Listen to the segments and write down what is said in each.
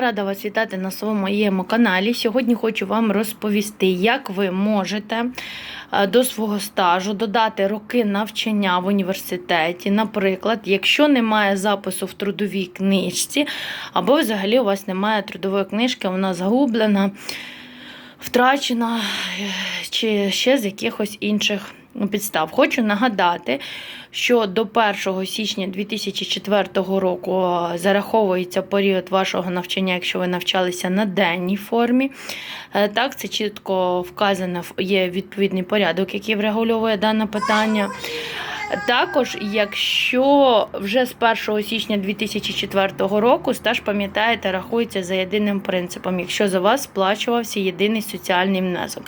Рада вас вітати на своєму моєму каналі. Сьогодні хочу вам розповісти, як ви можете е, до свого стажу додати роки навчання в університеті. Наприклад, якщо немає запису в трудовій книжці, або взагалі у вас немає трудової книжки, вона загублена, втрачена е, чи ще з якихось інших підстав. Хочу нагадати, що до 1 січня 2004 року е, зараховується період вашого навчання, якщо ви навчалися на денній формі. Е, Так, це чітко вказано, є відповідний порядок, який врегульовує дане питання. Також, якщо вже з 1 січня 2004 року стаж, пам'ятаєте, рахується за єдиним принципом, якщо за вас сплачувався єдиний соціальний внесок.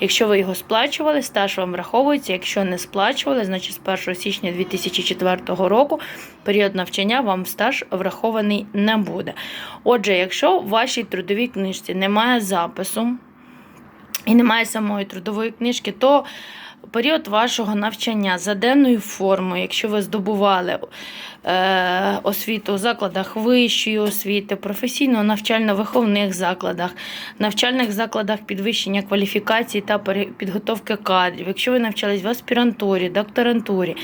Якщо ви його сплачували, стаж вам враховується. Якщо не сплачували, значить з 1 січня 2004 року період навчання вам стаж врахований не буде. Отже, якщо в вашій трудовій книжці немає запису і немає самої трудової книжки, то період вашого навчання за денною формою, якщо ви здобували освіту у закладах вищої освіти, професійно-навчально-виховних закладах, навчальних закладах підвищення кваліфікації та підготовки кадрів, якщо ви навчались в аспірантурі, докторантурі,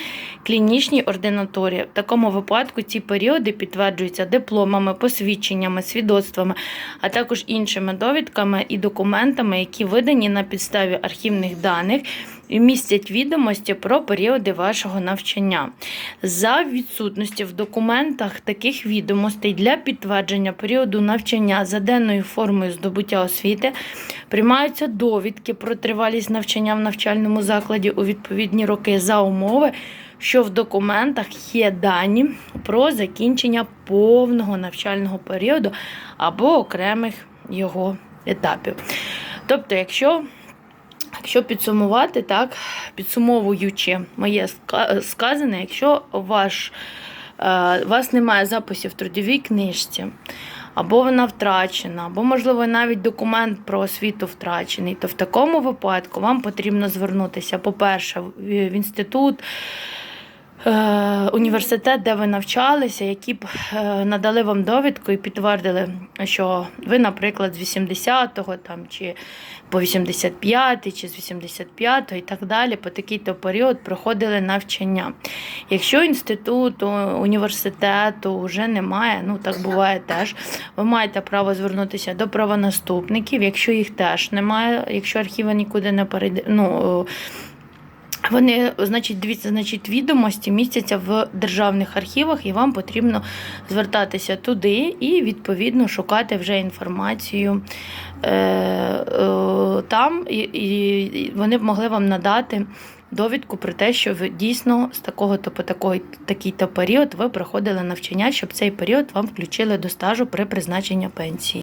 клінічній ординатурі, в такому випадку ці періоди підтверджуються дипломами, посвідченнями, свідоцтвами, а також іншими довідками і документами, які видані на підставі архівних даних і містять відомості про періоди вашого навчання. За відсутності в документах таких відомостей для підтвердження періоду навчання за денною формою здобуття освіти приймаються довідки про тривалість навчання в навчальному закладі у відповідні роки за умови, що в документах є дані про закінчення повного навчального періоду або окремих його етапів. Тобто, якщо Якщо підсумувати, так, підсумовуючи моє сказане, якщо ваш, у вас немає записів в трудовій книжці, або вона втрачена, або, можливо, навіть документ про освіту втрачений, то в такому випадку вам потрібно звернутися, по-перше, в інститут. Е, Університет, де ви навчалися, які б е, надали вам довідку і підтвердили, що ви, наприклад, з 80-го там, чи по 85 чи з 85-го і так далі, по такий-то період проходили навчання. Якщо інституту, університету вже немає, ну так буває теж, ви маєте право звернутися до правонаступників, якщо їх теж немає, якщо архіви нікуди не перейде. Ну, вони, значить, дивіться, значить, відомості містяться в державних архівах, і вам потрібно звертатися туди і відповідно шукати вже інформацію е, е, там, і, і вони б могли вам надати довідку про те, що ви дійсно з такого-то по такої, такий-то період ви проходили навчання, щоб цей період вам включили до стажу при призначенні пенсії.